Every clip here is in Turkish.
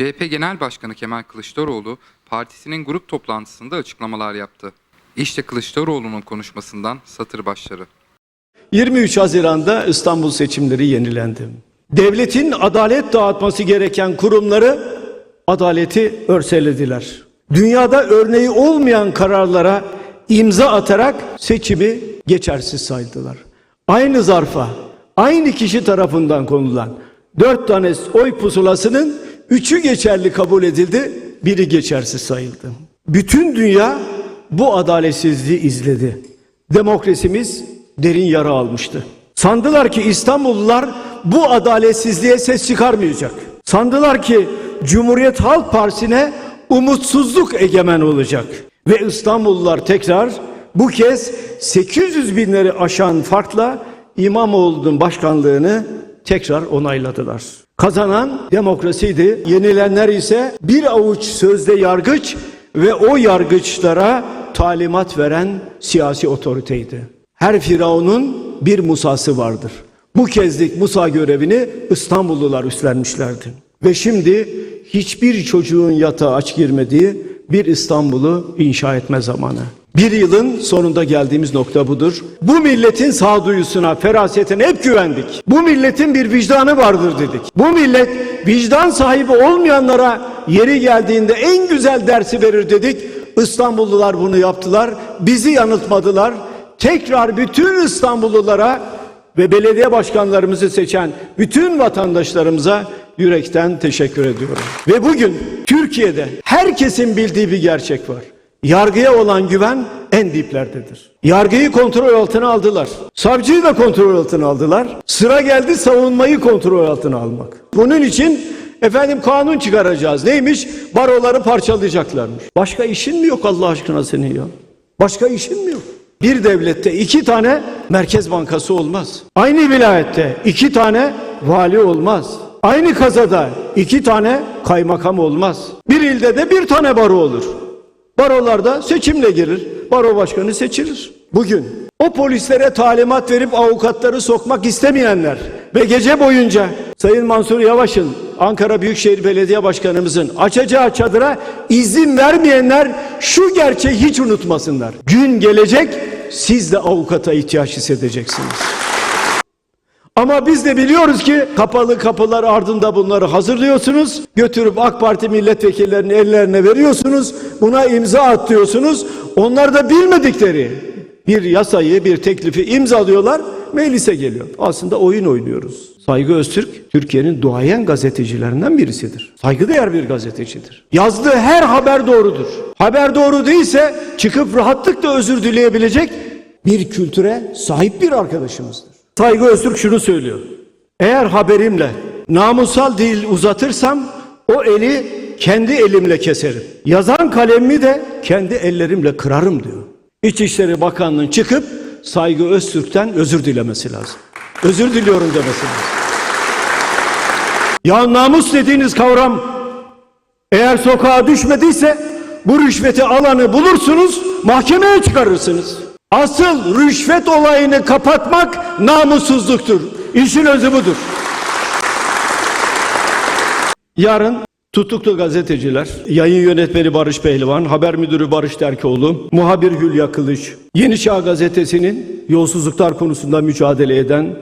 CHP Genel Başkanı Kemal Kılıçdaroğlu partisinin grup toplantısında açıklamalar yaptı. İşte Kılıçdaroğlu'nun konuşmasından satır başları. 23 Haziran'da İstanbul seçimleri yenilendi. Devletin adalet dağıtması gereken kurumları adaleti örselediler. Dünyada örneği olmayan kararlara imza atarak seçimi geçersiz saydılar. Aynı zarfa, aynı kişi tarafından konulan dört tane oy pusulasının üçü geçerli kabul edildi, biri geçersiz sayıldı. Bütün dünya bu adaletsizliği izledi. Demokrasimiz derin yara almıştı. Sandılar ki İstanbullular bu adaletsizliğe ses çıkarmayacak. Sandılar ki Cumhuriyet Halk Partisi'ne umutsuzluk egemen olacak. Ve İstanbullular tekrar bu kez 800 binleri aşan farkla İmamoğlu'nun başkanlığını tekrar onayladılar. Kazanan demokrasiydi. Yenilenler ise bir avuç sözde yargıç ve o yargıçlara talimat veren siyasi otoriteydi. Her firavunun bir Musa'sı vardır. Bu kezdik Musa görevini İstanbullular üstlenmişlerdi. Ve şimdi hiçbir çocuğun yatağa aç girmediği bir İstanbul'u inşa etme zamanı. Bir yılın sonunda geldiğimiz nokta budur. Bu milletin sağduyusuna, ferasetine hep güvendik. Bu milletin bir vicdanı vardır dedik. Bu millet vicdan sahibi olmayanlara yeri geldiğinde en güzel dersi verir dedik. İstanbullular bunu yaptılar. Bizi yanıltmadılar. Tekrar bütün İstanbullulara ve belediye başkanlarımızı seçen bütün vatandaşlarımıza yürekten teşekkür ediyorum. Ve bugün Türkiye'de herkesin bildiği bir gerçek var. Yargıya olan güven en diplerdedir. Yargıyı kontrol altına aldılar. Savcıyı da kontrol altına aldılar. Sıra geldi savunmayı kontrol altına almak. Bunun için efendim kanun çıkaracağız. Neymiş? Baroları parçalayacaklarmış. Başka işin mi yok Allah aşkına senin ya? Başka işin mi yok? Bir devlette iki tane merkez bankası olmaz. Aynı vilayette iki tane vali olmaz. Aynı kazada iki tane kaymakam olmaz. Bir ilde de bir tane baro olur. Barolarda seçimle girir. Baro başkanı seçilir. Bugün o polislere talimat verip avukatları sokmak istemeyenler ve gece boyunca Sayın Mansur Yavaş'ın Ankara Büyükşehir Belediye Başkanımızın açacağı çadıra izin vermeyenler şu gerçeği hiç unutmasınlar. Gün gelecek siz de avukata ihtiyaç hissedeceksiniz. Ama biz de biliyoruz ki kapalı kapılar ardında bunları hazırlıyorsunuz. Götürüp AK Parti milletvekillerinin ellerine veriyorsunuz. Buna imza atıyorsunuz. Onlar da bilmedikleri bir yasayı, bir teklifi imzalıyorlar. Meclise geliyor. Aslında oyun oynuyoruz. Saygı Öztürk Türkiye'nin duayen gazetecilerinden birisidir. Saygıdeğer bir gazetecidir. Yazdığı her haber doğrudur. Haber doğru değilse çıkıp rahatlıkla özür dileyebilecek bir kültüre sahip bir arkadaşımızdır. Saygı Öztürk şunu söylüyor. Eğer haberimle namusal dil uzatırsam o eli kendi elimle keserim. Yazan kalemimi de kendi ellerimle kırarım diyor. İçişleri Bakanlığı'nın çıkıp Saygı Öztürk'ten özür dilemesi lazım. Özür diliyorum demesi lazım. Ya namus dediğiniz kavram eğer sokağa düşmediyse bu rüşveti alanı bulursunuz, mahkemeye çıkarırsınız. Asıl rüşvet olayını kapatmak namussuzluktur. İşin özü budur. Yarın tutuklu gazeteciler, yayın yönetmeni Barış Pehlivan, haber müdürü Barış Terkoğlu, muhabir Hülya Kılıç, Yeni Çağ gazetesinin yolsuzluklar konusunda mücadele eden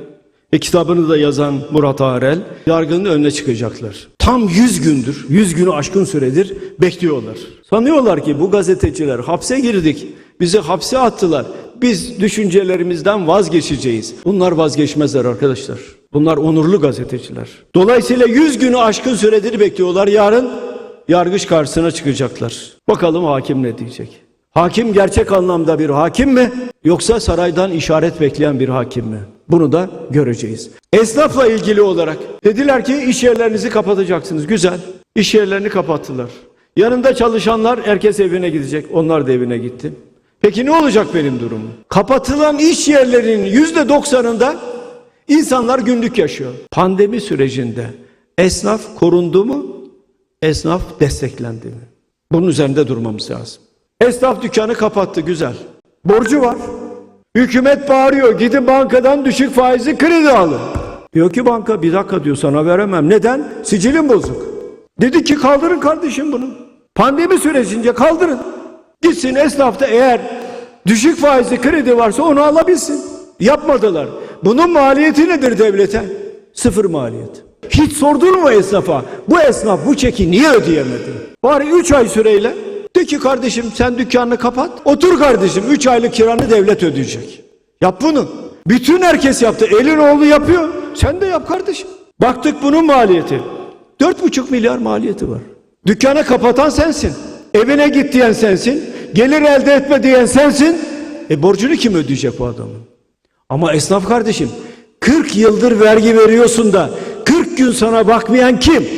ve kitabını da yazan Murat Arel yargının önüne çıkacaklar. Tam 100 gündür, 100 günü aşkın süredir bekliyorlar. Sanıyorlar ki bu gazeteciler hapse girdik, bizi hapse attılar. Biz düşüncelerimizden vazgeçeceğiz. Bunlar vazgeçmezler arkadaşlar. Bunlar onurlu gazeteciler. Dolayısıyla 100 günü aşkın süredir bekliyorlar. Yarın yargıç karşısına çıkacaklar. Bakalım hakim ne diyecek? Hakim gerçek anlamda bir hakim mi yoksa saraydan işaret bekleyen bir hakim mi? Bunu da göreceğiz. Esnafla ilgili olarak dediler ki iş yerlerinizi kapatacaksınız. Güzel. İş yerlerini kapattılar. Yanında çalışanlar herkes evine gidecek. Onlar da evine gitti. Peki ne olacak benim durumum? Kapatılan iş yerlerinin yüzde doksanında insanlar günlük yaşıyor. Pandemi sürecinde esnaf korundu mu? Esnaf desteklendi mi? Bunun üzerinde durmamız lazım. Esnaf dükkanı kapattı güzel. Borcu var. Hükümet bağırıyor gidin bankadan düşük faizli kredi alın. Diyor ki banka bir dakika diyor sana veremem. Neden? Sicilim bozuk. Dedi ki kaldırın kardeşim bunu. Pandemi sürecince kaldırın. Gitsin esnafta eğer düşük faizli kredi varsa onu alabilsin. Yapmadılar. Bunun maliyeti nedir devlete? Sıfır maliyet. Hiç sordun mu esnafa? Bu esnaf bu çeki niye ödeyemedi? Bari 3 ay süreyle de ki kardeşim sen dükkanını kapat. Otur kardeşim 3 aylık kiranı devlet ödeyecek. Yap bunu. Bütün herkes yaptı. Elin oğlu yapıyor. Sen de yap kardeşim. Baktık bunun maliyeti. 4,5 milyar maliyeti var. Dükkanı kapatan sensin. Evine git diyen sensin. Gelir elde etme diyen sensin. E borcunu kim ödeyecek bu adamın? Ama esnaf kardeşim 40 yıldır vergi veriyorsun da 40 gün sana bakmayan kim?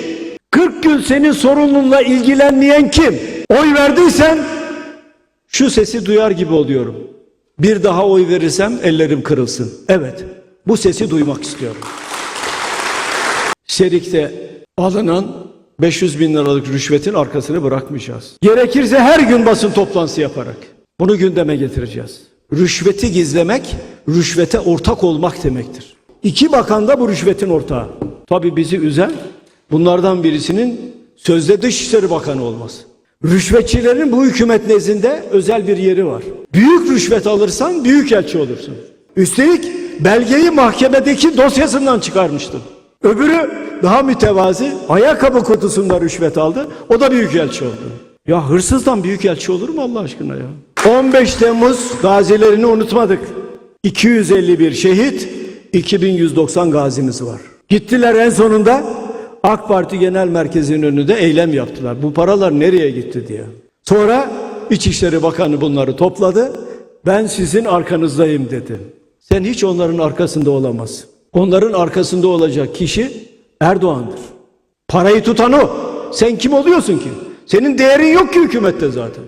40 gün senin sorununla ilgilenmeyen kim? Oy verdiysen şu sesi duyar gibi oluyorum. Bir daha oy verirsem ellerim kırılsın. Evet bu sesi duymak istiyorum. Şerik'te alınan 500 bin liralık rüşvetin arkasını bırakmayacağız. Gerekirse her gün basın toplantısı yaparak bunu gündeme getireceğiz. Rüşveti gizlemek, rüşvete ortak olmak demektir. İki bakan da bu rüşvetin ortağı. Tabi bizi üzen bunlardan birisinin sözde Dışişleri Bakanı olması. Rüşvetçilerin bu hükümet nezdinde özel bir yeri var. Büyük rüşvet alırsan büyük elçi olursun. Üstelik belgeyi mahkemedeki dosyasından çıkarmıştım. Öbürü daha mütevazi ayakkabı kutusunda rüşvet aldı. O da büyükelçi oldu. Ya hırsızdan büyükelçi olur mu Allah aşkına ya? 15 Temmuz gazilerini unutmadık. 251 şehit, 2190 gazimiz var. Gittiler en sonunda AK Parti Genel Merkezi'nin önünde eylem yaptılar. Bu paralar nereye gitti diye. Sonra İçişleri Bakanı bunları topladı. Ben sizin arkanızdayım dedi. Sen hiç onların arkasında olamazsın. Onların arkasında olacak kişi Erdoğan'dır. Parayı tutan o. Sen kim oluyorsun ki? Senin değerin yok ki hükümette zaten.